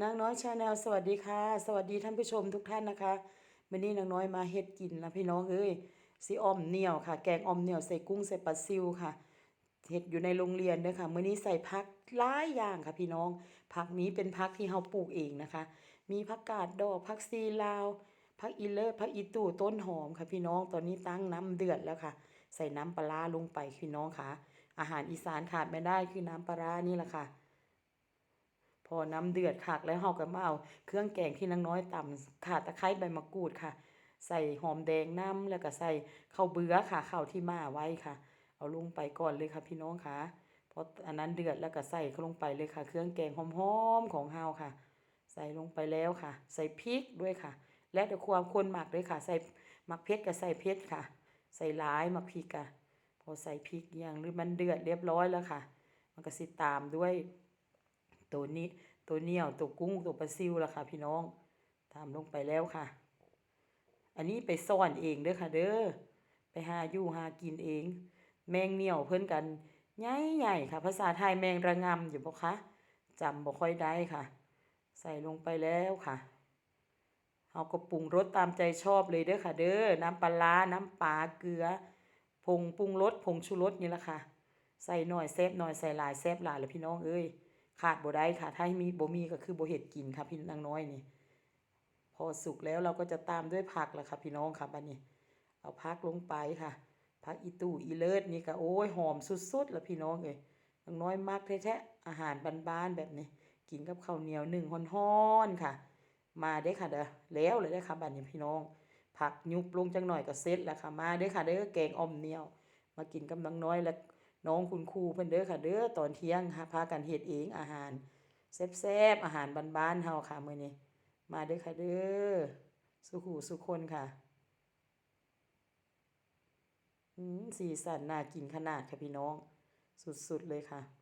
นางน้อยชาแนลสวัสดีค่ะ สวัสดีท่านผู้ชมทุกท่านนะคะวันนี้นางน้อยมาเฮ็ดกินนะพี่น้องเอ้ยสิอ้อมเหนียวค่ะ แกงออมเหนียวใส่กุ้งใส่ปลาซิวค่ะเฮ็ดอยู่ในโรงเรียนด้อค่ะมื้อนี้ใส่ผักหลายอย่างค่ะพี่น้องผักนี้เป็นผักที่เฮาปลูกเองนะคะ มีผักกาดดอกผักซีลาวผักอีเลิศผักอีตู่ต้นหอมค่ะพี่น้องตอนนี้ตั้งน้ำเดือดแล้วค่ะ ใส่น้ำปลาร้าลงไปพี่น้องค่ะ อาหารอีสานขาดไม่ได้คือน้ำปลาร้านี่แหละค่ะ พอน้ำเดือดคักแล้วเฮาก็มาเอาเครื่องแกงที่นางน้อยตำข่าตะไคร้ใบมะกรูดค่ะ ใส่หอมแดงน้ำแล้วก็ใส่ข้าวเบื่อค่ะข้าวที่มาไว้ค่ะ เอาลงไปก่อนเลยค่ะพี่น้องค่ะพออันนั้นเดือดแล้วก็ใส่เข้าลงไปเลยค่ะ เครื่องแกงหอมๆของเฮาค่ะ ใส่ลงไปแล้วค่ะ ใส่พริกด้วยค่ะ และแต่ความคนหมักด้วยค่ะ ใส่หมักเพชรกับใส่เพชรค่ะ ใส่หลายหมักพริกอะพอใส่พริกอย่างหรือมันเดือดเรียบร้อยแล้วค่ะ มันก็สิตามด้วย ตัวนี้ตัวเนียวตัวกุ้งตัวปลาซิวล่ะค่ะพี่น้องทำลงไปแล้วค่ะ อันนี้ไปซ่อนเองเด้อค่ะ เด้อไปหาอยู่หากินเอง แมงเหนียวเพิ่นกันใหญ่ๆค่ะ ภาษาไทยแมงระงำอยู่บ่คะจำบ่ค่อยได้ค่ะ ใส่ลงไปแล้วค่ะเฮาก็ปรุงรสตามใจชอบเลยเด้อค่ะ เด้อน้ำปลา น้ำปลาเกลือ ผงปรุงรสผงชูรสนี่แหละค่ะ ใส่หน่อยแซ่บหน่อยใส่หลายแซ่บหลายแล้วพี่น้องเอ้ย ขาดบ่ได้ค่ะ ถ้ามีบ่มีก็คือบ่เฮ็ดกินค่ะพี่นางน้อยนี่ พอสุกแล้วเราก็จะตามด้วยผักแล้วค่ะ พี่น้องค่ะบัดนนี้ เอาผักลงไปค่ะ ผักอีตู่อีเลิศนี่ก็โอ้ยหอมสุดๆแล้วพี่น้องเอ้ยนางน้อยมักแท้ๆอาหารบ้านๆแบบนี้ กินกับข้าวเหนียวหนึ่งฮ้อนๆค่ะ มาเด้ค่ะเด้อแล้วเลยเด้ค่ะบัดนนี้พี่น้อง ผักยุบลงจังหน่อยก็เสร็จแล้วค่ะมาเด้ค่ะเด้อแกงออมเหนียว มากินกับนางน้อยและ น้องคุณครูเพิ่นเด้อค่ะเด้อตอนเที่ยงค่ะพากันเฮ็ดเองอาหารแซ่บๆอาหารบ้านๆเฮาค่ะมื้อนี้มาเด้อค่ะเด้อสุขูสุคนค่ะอืมสีสันน่ากินขนาดค่ะพี่น้อง สุดๆเลยค่ะ